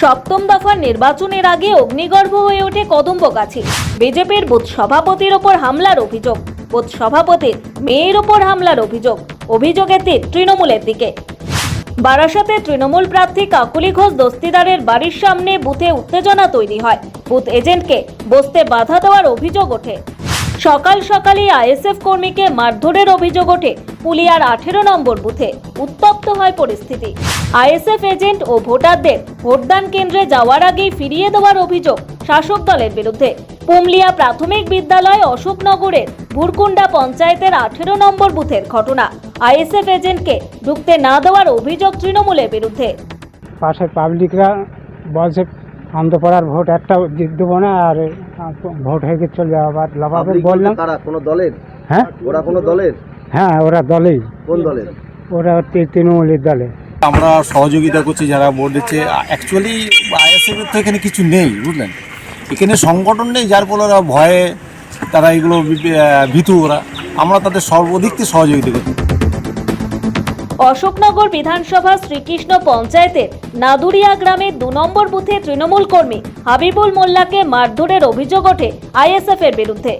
সপ্তম দফার নির্বাচনের আগে অগ্নিগর্ভ হয়ে ওঠে কদম্বগাছি বিজেপির বুথ সভাপতির ওপর হামলার অভিযোগ। বুথ সভাপতির মেয়ের ওপর হামলার অভিযোগ। অভিযোগের তীর তৃণমূলের দিকে। বারাসাতে তৃণমূল প্রার্থী কাকুলি ঘোষ দস্তিদারের বাড়ির সামনে বুথে উত্তেজনা তৈরি হয়। বুথ এজেন্টকে বসতে বাধা দেওয়ার অভিযোগ ওঠে। সকাল সকালই আইএসএফ কর্মীকে মারধরের অভিযোগ ওঠে। পুলিয়ার আঠেরো নম্বর বুথে। উত্তপ্ত হয় পরিস্থিতি। আইএসএফ এজেন্ট ও ভোটারদের ভোটদান কেন্দ্রে যাওয়ার আগেই ফিরিয়ে দেওয়ার অভিযোগ শাসক দলের বিরুদ্ধে। পুমলিয়া প্রাথমিক বিদ্যালয় অশোকনগরের ভুরকুন্ডা পঞ্চায়েতের আঠেরো নম্বর বুথের ঘটনা। আইএসএফ এজেন্টকে ঢুকতে না দেওয়ার অভিযোগ তৃণমূলের বিরুদ্ধে। পাশের পাবলিকরা বলছে আন্দোপাড়ার ভোট একটা জিত দেবো না আর ভোট হয়ে গিয়ে চলে যাব আর লাফাকে পাবলিক বললাম কোনো দলের? হ্যাঁ? ওরা কোনো দলের? হ্যাঁ ওরা দলেই। কোন দলের? ওরা তৃণমূলের দলে। আমরা সহযোগিতা করছি, যারা ভোট দিচ্ছে। অ্যাকচুয়ালি আইএসএফের তো এখানে কিছু নেই, বুঝলেন? এখানে সংগঠন নেই, যার ফলে ওরা ভয়ে তারা এগুলো ভীতু ওরা। আমরা তাদের সর্বদিক থেকে সহযোগিতা করছি। অশোকনগর বিধানসভা শ্রীকৃষ্ণ পঞ্চায়েতের নাদুরিয়া গ্রামের দু নম্বর বুথে তৃণমূল কর্মী হাবিবুল মোল্লাকে মারধরের অভিযোগ ওঠে আইএসএফ এর বিরুদ্ধে।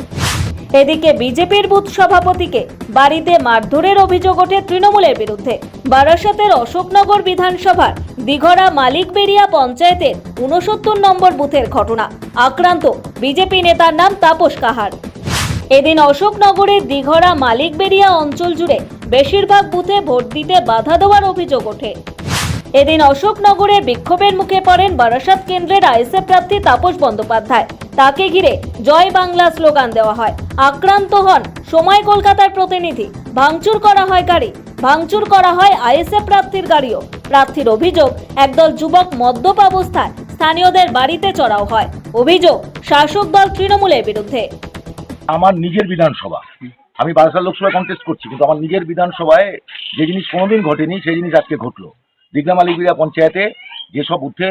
এদিকে বিজেপির বুথ সভাপতিকে বাড়িতে মারধরের অভিযোগ ওঠে তৃণমূলের বিরুদ্ধে। বারাসাতের অশোকনগর বিধানসভার দিঘরা মালিকবেরিয়া পঞ্চায়েতের উনসত্তর নম্বর বুথের ঘটনা। আক্রান্ত বিজেপি নেতার নাম তাপস কাহার। এদিন অশোকনগরের দিঘরা মালিকবেরিয়া অঞ্চল জুড়ে বেশিরভাগ বুথে ভোট দিতে বাধা দেওয়ার অভিযোগ ওঠে। এদিন অশোকনগরে বিক্ষোভের মুখে পড়েন বারাসাত কেন্দ্রের আইএসএফ প্রার্থী তাপস বন্দ্যোপাধ্যায়। তাকে ঘিরে জয় বাংলা স্লোগান দেওয়া হয়। আক্রান্ত হন সময় কলকাতার প্রতিনিধি। ভাঙচুর করা হয় গাড়ি। ভাঙচুর করা হয় আইএসএফ প্রার্থীর গাড়িও। প্রার্থীর অভিযোগ, একদল যুবক মদ্যপ অবস্থায় স্থানীয়দের বাড়িতে চড়াও হয়। অভিযোগ, শাসক দল তৃণমূলের বিরুদ্ধে। আমার নিজের বিধানসভা। আমি বারাসাত লোকসভায় কন্টেস্ট করছি, কিন্তু আমার নিজের বিধানসভায় যে জিনিস কোনোদিন ঘটেনি, সেই জিনিস আজকে ঘটলো। দিগনা মালিকবিড়া পঞ্চায়েতে যেসব উঠে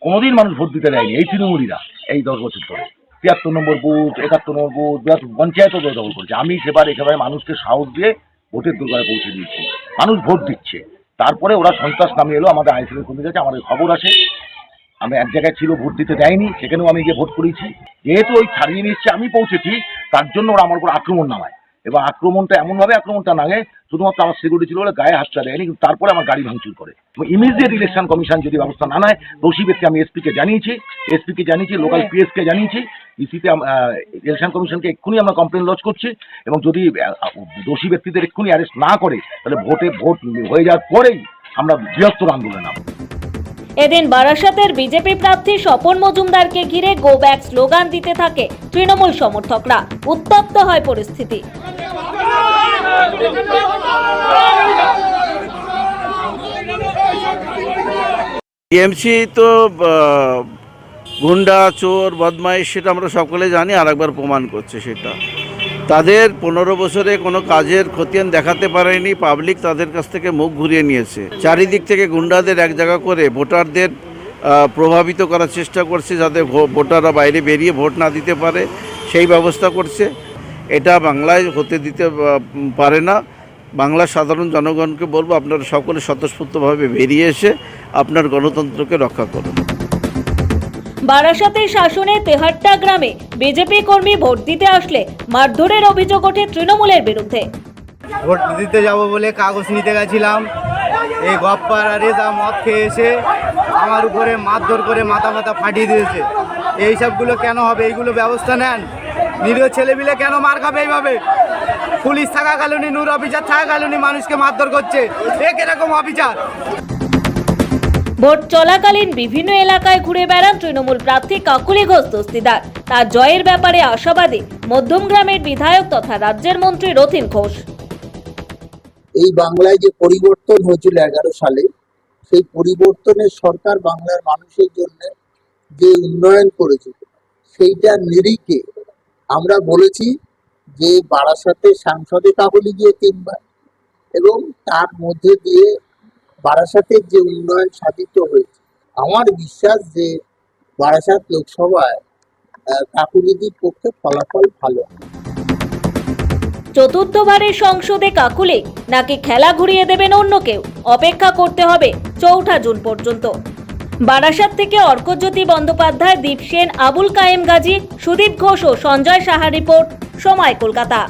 কোনোদিন মানুষ ভোট দিতে দেয়নি, এই তৃণমূলীরা, এই দশ বছর ধরে। তিয়াত্তর নম্বর বুথ, একাত্তর নম্বর বুথ বিরাট- পঞ্চায়েতও দখল করছে। আমি সেবার একেবারে মানুষকে সাহস দিয়ে ভোটের দোকানে পৌঁছে দিয়েছি। মানুষ ভোট দিচ্ছে। তারপরে ওরা সন্ত্রাস নামিয়ে এলো, আমাদের আইসিএল কমে গেছে আমাদের খবর আসে আমি এক জায়গায় ছিল, ভোট দিতে দেয়নি, সেখানেও আমি গিয়ে ভোট করেছি। যেহেতু ওই ছাড়িয়ে নিচ্ছে আমি পৌঁছেছি, তার জন্য ওরা আমার উপর আক্রমণ নামায়। এবং আক্রমণটা এমনভাবে আক্রমণটা নাগে শুধুমাত্র আমার সিকিউরিটি ছিল বলে গায়ে হাতটা দেয়নি কিন্তু তারপরে আমার গাড়ি ভাঙচুর করে। ইমিডিয়েট ইলেকশন কমিশন যদি ব্যবস্থা না নেয় দোষী ব্যক্তি আমি এসপিকে জানিয়েছি এসপিকে জানিয়েছি লোকাল পিএসকে জানিয়েছি ইসিতে ইলেকশন কমিশনকে এক্ষুনি আমরা কমপ্লেন লজ করছি এবং যদি দোষী ব্যক্তিদের এক্ষুনি অ্যারেস্ট না করে তাহলে ভোটে ভোট হয়ে যাওয়ার পরেই আমরা বৃহত্তর আন্দোলন নামবো। এদিন বারাসাতের বিজেপি প্রার্থী স্বপন মজুমদারকে ঘিরে গো ব্যাক স্লোগান দিতে থাকে তৃণমূল সমর্থকরা। উত্তপ্ত হয় পরিস্থিতি। টিএমসি তো গুন্ডা, চোর, বদমাইশ, সেটা আমরা সকলে জানি আর একবার প্রমাণ করছে সেটা। তাদের পনেরো বছরে কোনো কাজের খতিয়ান দেখাতে পারেনি পাবলিক তাদের কাছ থেকে মুখ ঘুরিয়ে নিয়েছে। চারিদিক থেকে গুন্ডাদের এক জায়গা করে ভোটারদের প্রভাবিত করার চেষ্টা করছে যাতে ভোটাররা বাইরে বেরিয়ে ভোট না দিতে পারে, সেই ব্যবস্থা করছে। এটা বাংলায় হতে দিতে পারে না। বাংলার সাধারণ জনগণকে বলব আপনারা সকলে স্বতঃস্ফূর্তভাবে বেরিয়ে এসে আপনার গণতন্ত্রকে রক্ষা করুন। বারাসাতের শাসনে তেহাট্টা গ্রামে বিজেপি কর্মী ভোট দিতে আসলে মারধরের অভিযোগ ওঠে তৃণমূলের বিরুদ্ধে। ভোট দিতে যাব বলে কাগজ নিতে গেছিলাম। এই গপ্পার রেজা মদ খেয়ে এসে আমার উপরে মারধর করে মাথা মাথা ফাটিয়ে দিয়েছে। এই সবগুলো কেন হবে? এইগুলো ব্যবস্থা নেন। নিরীহ ছেলেপিলে কেন মার খাবে এইভাবে? পুলিশ থাকাকালীন নূর অফিসার থাকাকালীন মানুষকে মারধর করছে। এ কীরকম অফিসার? ভোট চলাকালীন বিভিন্ন এলাকায় ঘুরে বেড়ান তৃণমূল প্রার্থী কাকুলি ঘোষ দস্তিদার। তার জয়ের ব্যাপারে আশাবাদী মধ্যমগ্রামের বিধায়ক তথা রাজ্যের মন্ত্রী রথিন ঘোষ। এই বাংলায় যে পরিবর্তন হয়েছিল এগারো সালে, সেই পরিবর্তনের সরকার বাংলার মানুষের জন্য যে উন্নয়ন করেছিল সেইটার নিরিখে আমরা বলেছি যে বারাসাতে সাংসদে কাবলি গিয়ে তিনবার এবং তার মধ্যে দিয়ে বারাসাতের যে উন্নয়ন সাধিত হয়েছে, আমার বিশ্বাস যে বারাসাত লোকসভায় কাকুলিদির পক্ষে ফলাফল ভালো। চতুর্থবারের সংসদে কাকুলে নাকি খেলা ঘুরিয়ে দেবেন অন্য কেউ? অপেক্ষা করতে হবে চৌঠা জুন পর্যন্ত। বারাসাত থেকে অর্কজ্যোতি বন্দ্যোপাধ্যায়, দীপ সেন, আবুল কায়েম গাজী, সুদীপ ঘোষ ও সঞ্জয় সাহা রিপোর্ট, সময় কলকাতা।